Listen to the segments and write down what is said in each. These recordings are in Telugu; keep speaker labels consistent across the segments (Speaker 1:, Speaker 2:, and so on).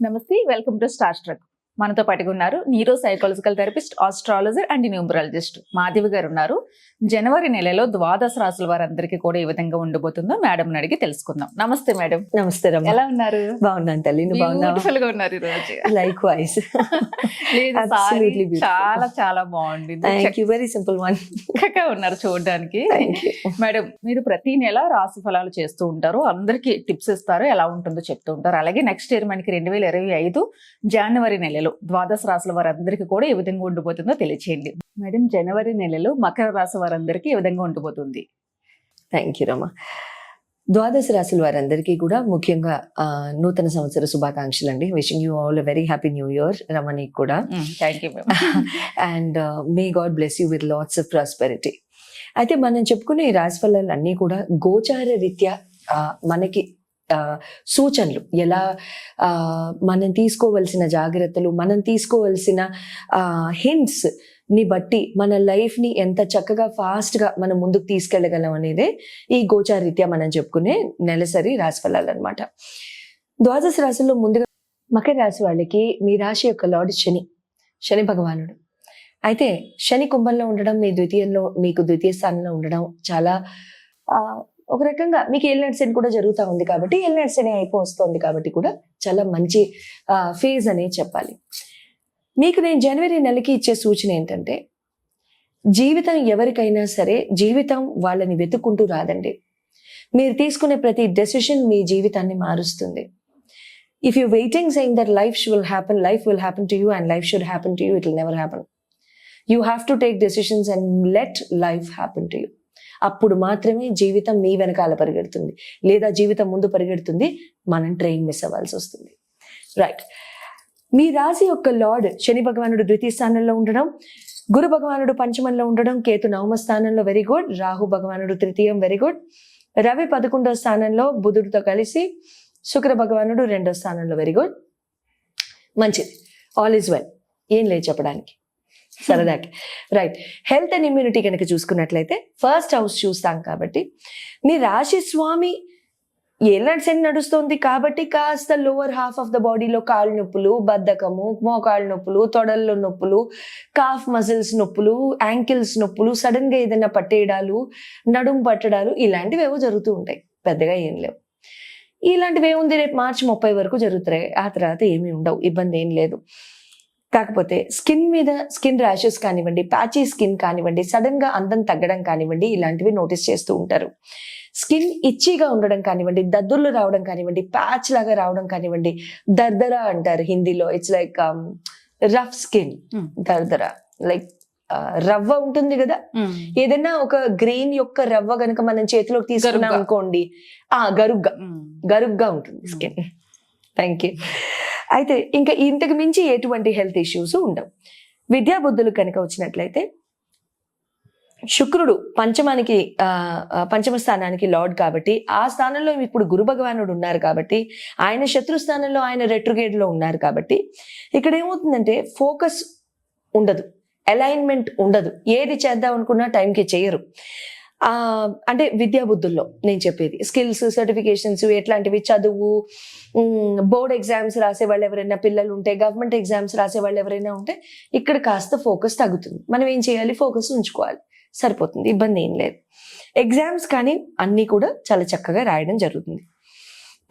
Speaker 1: నమస్తే వెల్కమ్ టు స్టార్ స్ట్రక్ మనతో పాటుగా ఉన్నారు neuro psychological therapist astrologer and numerologist Madhavi garu ఉన్నారు. జనవరి నెలలో ద్వాదశ రాసుల వారందరికీ కూడా ఏ విధంగా ఉండబోతుందో మేడం అడిగి తెలుసుకుందాం. నమస్తే మేడం
Speaker 2: నమస్తే
Speaker 1: ఎలా ఉన్నారు?
Speaker 2: బాగున్నాను తల్లి
Speaker 1: బ్యూటిఫుల్గా ఉన్నారు ఈ రోజు
Speaker 2: లైక్ వైజ్.
Speaker 1: చాలా చాలా బాగుంది
Speaker 2: thank you very simple one
Speaker 1: ఉన్నారు చూడడానికి. మేడం మీరు ప్రతి నెల రాశి ఫలాలు చేస్తూ ఉంటారు. అందరికి టిప్స్ ఇస్తారు. ఎలా ఉంటుందో చెప్తూ ఉంటారు. అలాగే నెక్స్ట్ ఇయర్ మనకి రెండు వేల ఇరవై ఐదు జనవరి నెలలో ద్వాదశ రాశుల వారందరికీ కూడా ఏ విధంగా ఉండిపోతుందో తెలియచేయండి. మేడం జనవరి నెలలో మకర రాశి వారందరికీ ఏ విధంగా ఉండిపోతుంది?
Speaker 2: థ్యాంక్ యూ రమ్మ ద్వాదశ రాశుల వారందరికీ కూడా ముఖ్యంగా ఆ, నూతన సంవత్సర శుభాకాంక్షలు అండి wishing you all very happy new year రమణికి కూడా.
Speaker 1: Thank you
Speaker 2: and may God bless you with lots of prosperity అయితే మనం చెప్పుకునే ఈ రాశి ఫలాలు అన్నీ కూడా గోచార రీత్యా ఆ, మనకి సూచనలు. ఎలా ఆ, మనం తీసుకోవలసిన జాగ్రత్తలు మనం తీసుకోవలసిన హింట్స్ని బట్టి మన లైఫ్ని ఎంత చక్కగా ఫాస్ట్గా మనం ముందుకు తీసుకెళ్ళగలం అనేదే ఈ గోచార రీత్యా మనం చెప్పుకునే నెలసరి రాశిఫలాలు అనమాట ద్వాదశ రాశుల్లో ముందుగా మకర రాశి వాళ్ళకి మీ రాశి యొక్క లార్డ్ శని శని భగవానుడు. అయితే శని కుంభంలో ఉండడం మీ ద్వితీయంలో మీకు ద్వితీయ స్థానంలో ఉండడం చాలా ఒక రకంగా మీకు ఎల్ శని కూడా జరుగుతూ ఉంది కాబట్టి ఎల్ శని అయిపో వస్తుంది కాబట్టి కూడా చాలా మంచి ఫేజ్ అనే చెప్పాలి. మీకు నేను జనవరి నెలకి ఇచ్చే సూచన ఏంటంటే జీవితం ఎవరికైనా సరే జీవితం వాళ్ళని వెతుక్కుంటూ రాదండి. మీరు తీసుకునే ప్రతి డెసిషన్ మీ జీవితాన్ని మారుస్తుంది. If you waiting saying that life will happen life will happen to you and life should happen to you it will never happen you have to take decisions and let life happen to you అప్పుడు మాత్రమే జీవితం మీ వెనకాల పరిగెడుతుంది. లేదా జీవితం ముందు పరిగెడుతుంది. మనం ట్రైన్ మిస్ అవ్వాల్సి వస్తుంది. రైట్ మీ రాశి యొక్క లార్డ్ శని భగవానుడు ద్వితీయ స్థానంలో ఉండడం గురు భగవానుడు పంచమంలో ఉండడం కేతు నవమ స్థానంలో వెరీ గుడ్ రాహు భగవానుడు తృతీయం వెరీ గుడ్ రవి పదకొండో స్థానంలో బుధుడితో కలిసి శుక్ర భగవానుడు రెండో స్థానంలో వెరీ గుడ్ మంచిది. ఆల్ ఈజ్ వెల్ ఏం లేదు చెప్పడానికి. సరదాకి. రైట్ హెల్త్ అండ్ ఇమ్యూనిటీ కనుక చూసుకున్నట్లయితే ఫస్ట్ హౌస్ చూస్తాం కాబట్టి మీ రాశి స్వామి ఏళ్ళ సెంట్ నడుస్తుంది కాబట్టి కాస్త లోవర్ హాఫ్ ఆఫ్ ద బాడీలో కాళ్ళు నొప్పులు బద్ధకము మోకాళ్ళ నొప్పులు తొడల్లో నొప్పులు కాఫ్ మజిల్స్ నొప్పులు యాంకిల్స్ నొప్పులు సడన్గా ఏదైనా పట్టేయడాలు నడుము పట్టడాలు ఇలాంటివి ఏవో జరుగుతూ ఉంటాయి. పెద్దగా ఏం లేవు. ఇలాంటివి ఏముంది? రేపు మార్చి ముప్పై వరకు జరుగుతాయి. ఆ తర్వాత ఏమీ ఉండవు. ఇబ్బంది ఏం లేదు. కాకపోతే స్కిన్ మీద స్కిన్ ర్యాషెస్ కానివ్వండి ప్యాచీ స్కిన్ కానివ్వండి సడన్గా అందం తగ్గడం కానివ్వండి ఇలాంటివి నోటీస్ చేస్తూ ఉంటారు. స్కిన్ ఇచ్చిగా ఉండడం కానివ్వండి దద్దుర్లు రావడం కానివ్వండి ప్యాచ్ లాగా రావడం కానివ్వండి దర్దరా అంటారు హిందీలో. It's like rough skin
Speaker 1: Hmm.
Speaker 2: దర్దరా. లైక్ రవ్వ ఉంటుంది కదా? ఏదైనా ఒక గ్రెయిన్ యొక్క రవ్వ గనుక మనం చేతిలోకి తీసుకున్నాం. అనుకోండి ఆ గరుగ్గా. గరుగ్గా ఉంటుంది
Speaker 1: Hmm.
Speaker 2: స్కిన్. థ్యాంక్ యూ అయితే ఇంకా ఇంతకు మించి ఎటువంటి హెల్త్ ఇష్యూస్ ఉండవు. విద్యా బుద్ధులు కనుక వచ్చినట్లయితే శుక్రుడు పంచమానికి పంచమ స్థానానికి లార్డ్ కాబట్టి ఆ స్థానంలో ఇప్పుడు గురు భగవానుడు ఉన్నారు కాబట్టి ఆయన శత్రు స్థానంలో ఆయన రెట్రుగేడ్లో ఉన్నారు కాబట్టి ఇక్కడ ఏమవుతుందంటే ఫోకస్ ఉండదు. అలైన్మెంట్ ఉండదు. ఏది చేద్దాం అనుకున్నా టైంకి చేయరు. అంటే విద్యా బుద్ధుల్లో నేను చెప్పేది. స్కిల్స్ సర్టిఫికేషన్స్ ఎట్లాంటివి? చదువు బోర్డ్ ఎగ్జామ్స్ రాసే వాళ్ళు ఎవరైనా పిల్లలు ఉంటే గవర్నమెంట్ ఎగ్జామ్స్ రాసే వాళ్ళు ఎవరైనా ఉంటే ఇక్కడ కాస్త ఫోకస్ తగ్గుతుంది. మనం ఏం చేయాలి? ఫోకస్ ఉంచుకోవాలి. సరిపోతుంది. ఇబ్బంది ఏం లేదు. ఎగ్జామ్స్ కానీ అన్నీ కూడా చాలా చక్కగా రాయడం జరుగుతుంది.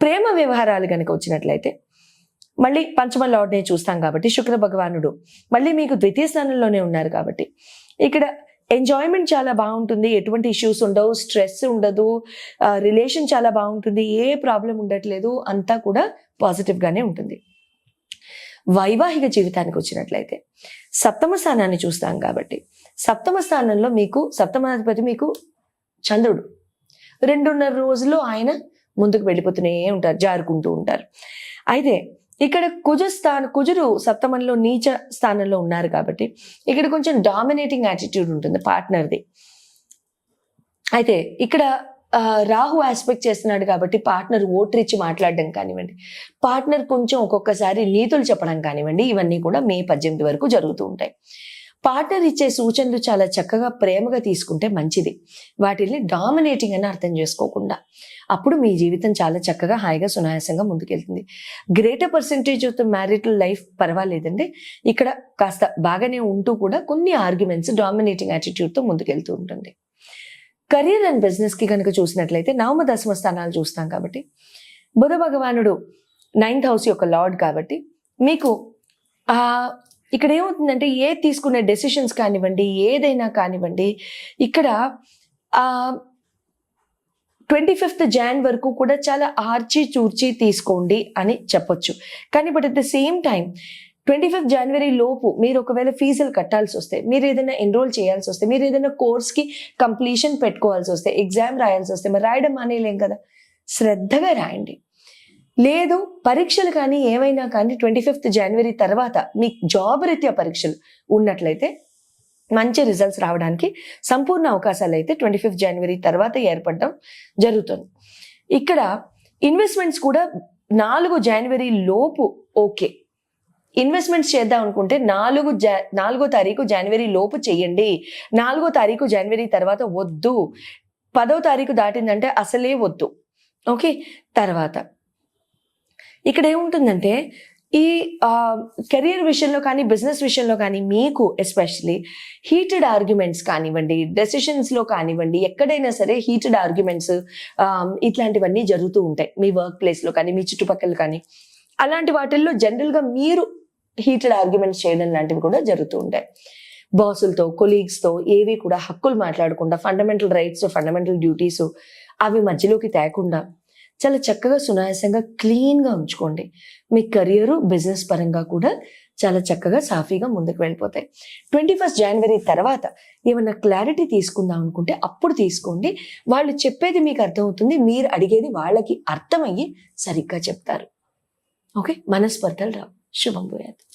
Speaker 2: ప్రేమ వ్యవహారాలు కనుక వచ్చినట్లయితే మళ్ళీ పంచమ లార్డ్నే చూస్తాం కాబట్టి శుక్ర భగవానుడు మళ్ళీ మీకు ద్వితీయ స్థానంలోనే ఉన్నారు కాబట్టి ఇక్కడ ఎంజాయ్మెంట్ చాలా బాగుంటుంది. ఎటువంటి ఇష్యూస్ ఉండవు. స్ట్రెస్ ఉండదు. రిలేషన్ చాలా బాగుంటుంది. ఏ ప్రాబ్లం ఉండట్లేదు. అంతా కూడా పాజిటివ్గానే ఉంటుంది. వైవాహిక జీవితానికి వచ్చినట్లయితే సప్తమ స్థానాన్ని చూస్తాం కాబట్టి సప్తమ స్థానంలో మీకు సప్తమాధిపతి మీకు చంద్రుడు. రెండున్నర రోజులు ఆయన ముందుకు వెళ్ళిపోతూనే ఉంటారు జారుకుంటూ ఉంటారు. అయితే ఇక్కడ కుజ స్థాన కుజుడు సప్తమంలో నీచ స్థానంలో ఉన్నారు కాబట్టి ఇక్కడ కొంచెం డామినేటింగ్ యాటిట్యూడ్ ఉంటుంది పార్ట్నర్ది అయితే ఇక్కడ రాహు ఆస్పెక్ట్ చేస్తున్నాడు కాబట్టి పార్ట్నర్ ఓటరిచ్చి మాట్లాడడం కానివ్వండి పార్ట్నర్ కొంచెం ఒక్కొక్కసారి నీతులు చెప్పడం కానివ్వండి ఇవన్నీ కూడా మే పద్దెనిమిది వరకు జరుగుతూ ఉంటాయి. పార్ట్నర్ ఇచ్చే సూచనలు చాలా చక్కగా ప్రేమగా తీసుకుంటే మంచిది. వాటిని డామినేటింగ్ అని అర్థం చేసుకోకుండా. అప్పుడు మీ జీవితం చాలా చక్కగా హాయిగా సునాయాసంగా ముందుకెళ్తుంది. Greater percentage of the marital life పర్వాలేదండి. ఇక్కడ కాస్త బాగానే ఉంటూ కూడా కొన్ని ఆర్గ్యుమెంట్స్ డామినేటింగ్ యాటిట్యూడ్తో ముందుకెళ్తూ ఉంటుంది కెరీర్ అండ్ బిజినెస్కి కనుక చూసినట్లయితే నవమ దశమ స్థానాలు చూస్తాం కాబట్టి. బుధ భగవానుడు నైన్త్ హౌస్ యొక్క లార్డ్ కాబట్టి మీకు ఇక్కడ ఏమవుతుందంటే ఏ తీసుకునే డెసిషన్స్ కానివ్వండి ఏదైనా కానివ్వండి ఇక్కడ ట్వంటీ ఫిఫ్త్ జాన్ వరకు కూడా చాలా ఆర్చి చూర్చి తీసుకోండి అని చెప్పొచ్చు. కానీ but at the same time twenty fifth జనవరి లోపు మీరు ఒకవేళ ఫీజులు కట్టాల్సి వస్తే మీరు ఏదైనా ఎన్రోల్ చేయాల్సి వస్తే మీరు ఏదైనా కోర్స్కి కంప్లీషన్ పెట్టుకోవాల్సి వస్తే ఎగ్జామ్ రాయాల్సి వస్తే మరి రాయడం అనేలేం కదా? శ్రద్ధగా రాయండి. లేదు పరీక్షలు కానీ ఏమైనా కానీ ట్వంటీ ఫిఫ్త్ జనవరి తర్వాత మీ జాబ్ రీత్యా పరీక్షలు ఉన్నట్లయితే మంచి రిజల్ట్స్ రావడానికి సంపూర్ణ అవకాశాలు అయితే ట్వంటీ ఫిఫ్త్ జనవరి తర్వాత ఏర్పడడం జరుగుతుంది. ఇక్కడ ఇన్వెస్ట్మెంట్స్ కూడా నాలుగు జనవరి లోపు ఓకే. ఇన్వెస్ట్మెంట్స్ చేద్దాం అనుకుంటే నాలుగు జా నాలుగో తారీఖు జనవరి లోపు చేయండి. నాలుగో తారీఖు జనవరి తర్వాత వద్దు. పదో తారీఖు దాటిందంటే అసలే వద్దు. ఓకే? తర్వాత ఇక్కడ ఏముంటుందంటే ఈ కెరియర్ విషయంలో కానీ బిజినెస్ విషయంలో కానీ మీకు ఎస్పెషలీ హీటెడ్ ఆర్గ్యుమెంట్స్ కానివ్వండి డెసిషన్స్లో కానివ్వండి ఎక్కడైనా సరే హీటెడ్ ఆర్గ్యుమెంట్స్ ఇట్లాంటివన్నీ జరుగుతూ ఉంటాయి. మీ వర్క్ ప్లేస్లో కానీ మీ చుట్టుపక్కల కానీ. అలాంటి వాటిల్లో జనరల్గా మీరు హీటెడ్ ఆర్గ్యుమెంట్స్ చేయడం లాంటివి కూడా జరుగుతూ ఉంటాయి. బాసులతో కొలీగ్స్తో ఏవి కూడా హక్కులు మాట్లాడకుండా ఫండమెంటల్ రైట్స్ ఫండమెంటల్ డ్యూటీస్ అవి మధ్యలోకి తేకుండా చాలా చక్కగా సునాయాసంగా క్లీన్గా ఉంచుకోండి. మీ కెరియర్ బిజినెస్ పరంగా కూడా చాలా చక్కగా సాఫీగా ముందుకు వెళ్ళిపోతాయి. ట్వంటీ ఫస్ట్ జనవరి తర్వాత ఏమైనా క్లారిటీ తీసుకుందాం అనుకుంటే అప్పుడు తీసుకోండి. వాళ్ళు చెప్పేది మీకు అర్థమవుతుంది మీరు అడిగేది వాళ్ళకి అర్థమయ్యి సరిగ్గా చెప్తారు. ఓకే? మనస్పర్ధలు రావు. శుభం పోయాదు